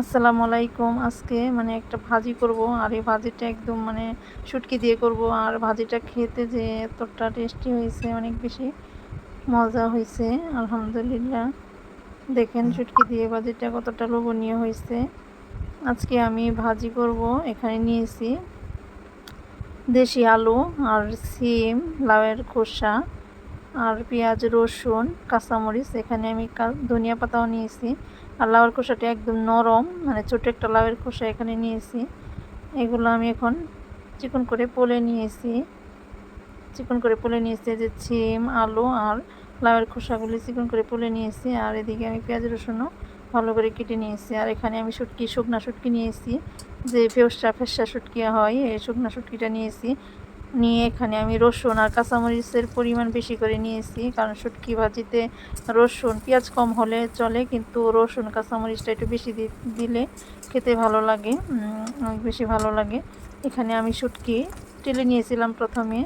আসসালামু আলাইকুম। আজকে মানে একটা ভাজি করব আর এই ভাজিটা একদম মানে শুটকি দিয়ে করব আর ভাজিটা খেতে যে এতটা টেস্টি হয়েছে অনেক বেশি মজা হয়েছে আলহামদুলিল্লাহ। দেখেন শুটকি দিয়ে ভাজিটা কতটা লোভনীয় হয়েছে। আজকে আমি ভাজি করব এখানে নিয়েছি দেশি আলু আর সিম লাউয়ের খোসা। আর পেঁয়াজ, রসুন, কাঁচামরিচ, এখানে আমি ধনিয়া পাতাও নিয়েছি। আর লাউয়ের খোসাটা একদম নরম মানে ছোট একটা লাউয়ের খোসা এখানে নিয়েছি। এগুলো আমি এখন চিকন করে পলে নিয়েছি। চিকন করে পলে নিয়েছি যে ছিম, আলু আর লাউয়ের খোসাগুলি চিকন করে পলে নিয়েছি। আর এদিকে আমি পেঁয়াজ, রসুনও ভালো করে কেটে নিয়েছি। আর এখানে আমি শুটকি, শুকনা শুটকি নিয়েছি। যে ফেসা ফেসা শুটকি হয়, এই শুকনা শুটকিটা নিয়েছি। নিয়ে এখানে আমি রসুন আর কাঁচামরিচের পরিমাণ বেশি করে নিয়েছি। কারণ শুটকি ভাজিতে রসুন পেঁয়াজ কম হলে চলে, কিন্তু রসুন, কাঁচামরিচটা একটু বেশি দিলে খেতে ভালো লাগে অনেক বেশি ভালো লাগে। এখানে আমি শুটকি টেলে নিয়েছিলাম প্রথমে,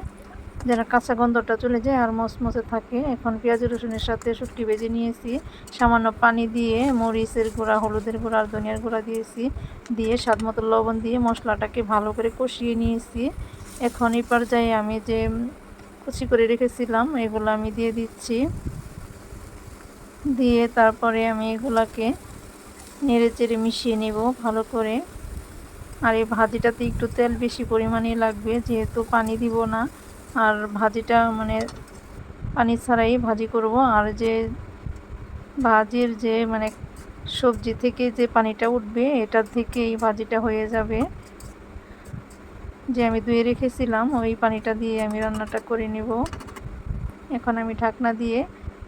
যেন কাঁচা গন্ধটা চলে যায় আর মচমচে থাকে। এখন পেঁয়াজ রসুনের সাথে শুটকি ভেজে নিয়েছি। সামান্য পানি দিয়ে মরিচের গুঁড়া, হলুদের গুঁড়া আর ধনিয়ার গুঁড়া দিয়েছি। দিয়ে স্বাদ মতো লবণ দিয়ে মশলাটাকে ভালো করে কষিয়ে নিয়েছি। এখন এই পর্যায়ে আমি যে কুচি করে রেখেছিলাম, এগুলো আমি দিয়ে দিচ্ছি। দিয়ে তারপরে আমি এগুলাকে নেড়ে চেড়ে মিশিয়ে নেব ভালো করে। আর এই ভাজিটাতে একটু তেল বেশি পরিমাণে লাগবে, যেহেতু পানি দিব না। আর ভাজিটা মানে পানি ছাড়াই ভাজি করব। আর যে ভাজির যে মানে সবজি থেকে যে পানিটা উঠবে, এটা থেকে এই ভাজিটা হয়ে যাবে। যে আমি ধুয়ে রেখেছিলাম, ওই পানিটা দিয়ে আমি রান্নাটা করে নেব। এখন আমি ঢাকনা দিয়ে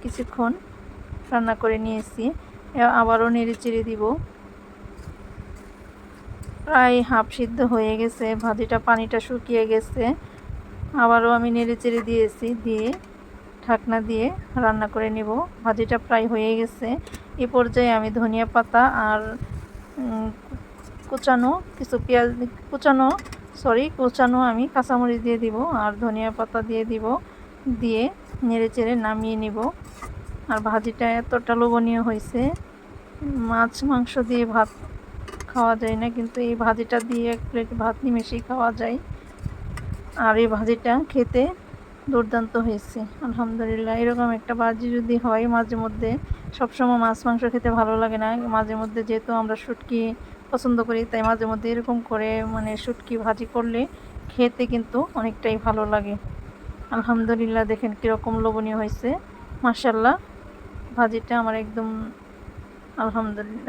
কিছুক্ষণ রান্না করে নিয়েছি। আবারও নেড়ে চেড়ে দিব। প্রায় হাফ সিদ্ধ হয়ে গেছে, ভাজিটা পানিটা শুকিয়ে গেছে। আবারও আমি নেড়ে চেড়ে দিয়েছি, দিয়ে ঢাকনা দিয়ে রান্না করে নেব। ভাজিটা প্রায় হয়ে গেছে। এ পর্যায়ে আমি ধনিয়া পাতা আর কুচানো কিছু পেঁয়াজ, কুচানো সরি, কোচানো আমি কাঁচামরিচ দিয়ে দিব আর ধনিয়া পাতা দিয়ে দিব, দিয়ে নেড়ে চেড়ে নামিয়ে নিব। আর ভাজিটা এতটা লোভনীয় হয়েছে, মাছ, মাংস দিয়ে ভাত খাওয়া যায় না, কিন্তু এই ভাজিটা দিয়ে এক প্লেট ভাত নিমেষেই খাওয়া যায়। আর এই ভাজিটা খেতে দুর্দান্ত হয়েছে, আলহামদুলিল্লাহ। এরকম একটা ভাজি যদি হয় মাঝে মধ্যে, সবসময় মাছ, মাংস খেতে ভালো লাগে না। মাঝে মধ্যে যেহেতু আমরা শুটকি পছন্দ করি, তাই মাঝে মধ্যে এরকম করে মানে শুটকি ভাজি করলে খেতে কিন্তু অনেকটাই ভালো লাগে। আলহামদুলিল্লাহ, দেখেন কীরকম লোভনীয় হয়েছে। মাসাল্লাহ ভাজিটা আমার একদম আলহামদুলিল্লাহ।